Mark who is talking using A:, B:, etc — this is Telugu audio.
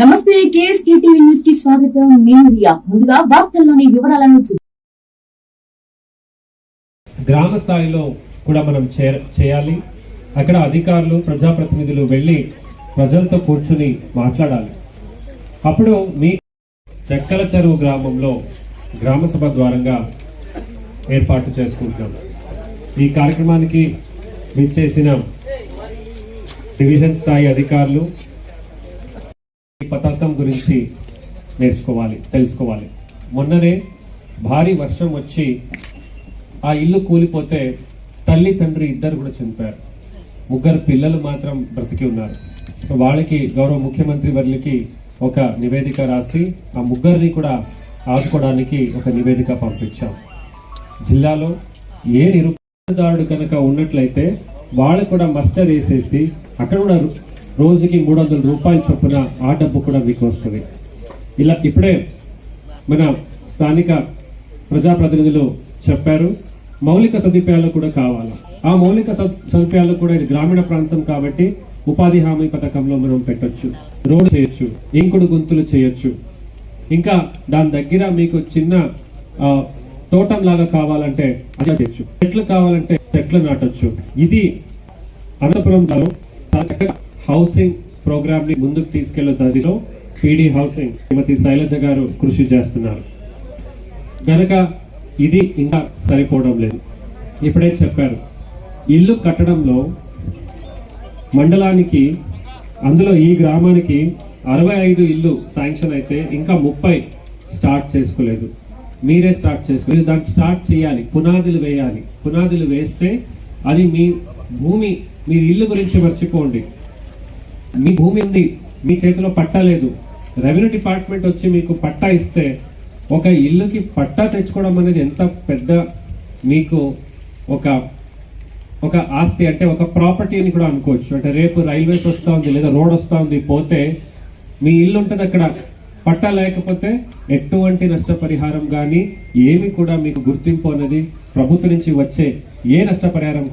A: నమస్తే కేఎస్కే టీవీ న్యూస్కి స్వాగతం. నేను రియా. ముందుగా వార్తల్లోని వివరాలను
B: గ్రామ స్థాయిలో కూడా మనం చేయాలి. అక్కడ అధికారులు ప్రజాప్రతినిధులు వెళ్ళి ప్రజలతో కూర్చుని మాట్లాడాలి. అప్పుడు మీ చెక్కల చెరువు గ్రామంలో గ్రామ సభ ద్వారంగా ఏర్పాటు చేసుకుంటున్నాం ఈ కార్యక్రమానికి విచ్చేసిన డివిజన్ స్థాయి అధికారులు ఈ పతాకం గురించి నేర్చుకోవాలి తెలుసుకోవాలి. మొన్ననే భారీ వర్షం వచ్చి ఆ ఇల్లు కూలిపోతే తల్లి తండ్రి ఇద్దరు కూడా చనిపోయారు. ముగ్గురు పిల్లలు మాత్రం బ్రతికి ఉన్నారు. సో వాళ్ళకి గౌరవ ముఖ్యమంత్రి వర్లకి ఒక నివేదిక రాసి ఆ ముగ్గురిని కూడా ఆదుకోవడానికి ఒక నివేదిక పంపించాం. జిల్లాలో ఏ నిరుపేదదారుడు కనుక ఉన్నట్లయితే వాళ్ళు కూడా మస్టర్ వేసేసి అక్కడ కూడా రోజుకి మూడు వందల రూపాయలు చొప్పున ఆ డబ్బు కూడా మీకు వస్తుంది. ఇలా ఇప్పుడే మన స్థానిక ప్రజాప్రతినిధులు చెప్పారు మౌలిక సదుపాయాలు కూడా కావాలి. ఆ మౌలిక సదుపాయాలు కూడా ఇది గ్రామీణ ప్రాంతం కాబట్టి ఉపాధి హామీ పథకంలో మనం పెట్టొచ్చు రోడ్డు చేయొచ్చు ఇంకుడు గుంతులు చేయొచ్చు. ఇంకా దాని దగ్గర మీకు చిన్న ఆ, తోటం లాగా కావాలంటే అది చేయొచ్చు. చెట్లు కావాలంటే చెట్లు నాటొచ్చు. ఇది అనంతపురం చాలా చక్కగా హౌసింగ్ ప్రోగ్రామ్ని ముందుకు తీసుకెళ్ళే దశలో పీడీ హౌసింగ్ శ్రీమతి శైలజ గారు కృషి చేస్తున్నారు. గనక ఇది ఇంకా సరిపోవడం లేదు. ఇప్పుడే చెప్పారు. ఇల్లు కట్టడంలో మండలానికి అందులో ఈ గ్రామానికి అరవై ఐదు ఇల్లు శాంక్షన్ అయితే ఇంకా ముప్పై స్టార్ట్ చేసుకోలేదు. మీరే స్టార్ట్ చేసుకోలేదు దాన్ని స్టార్ట్ చేయాలి. పునాదులు వేయాలి. పునాదులు వేస్తే అది మీ భూమి మీ ఇల్లు గురించి మర్చిపోండి. మీ భూమి ఉంది మీ చేతిలో పట్టా లేదు. రెవెన్యూ డిపార్ట్మెంట్ వచ్చి మీకు పట్టా ఇస్తే ఒక ఇల్లుకి పట్టా తెచ్చుకోవడం అనేది ఎంత పెద్ద మీకు ఒక ఒక ఆస్తి అంటే ఒక ప్రాపర్టీని కూడా అనుకోవచ్చు. అంటే రేపు రైల్వేస్ వస్తూ ఉంది లేదా రోడ్ వస్తూ ఉంది పోతే మీ ఇల్లు ఉంటుంది అక్కడ. పట్టా లేకపోతే ఎటువంటి నష్టపరిహారం కానీ ఏమి కూడా మీకు గుర్తింపు అనేది ప్రభుత్వం నుంచి వచ్చే ఏ నష్టపరిహారం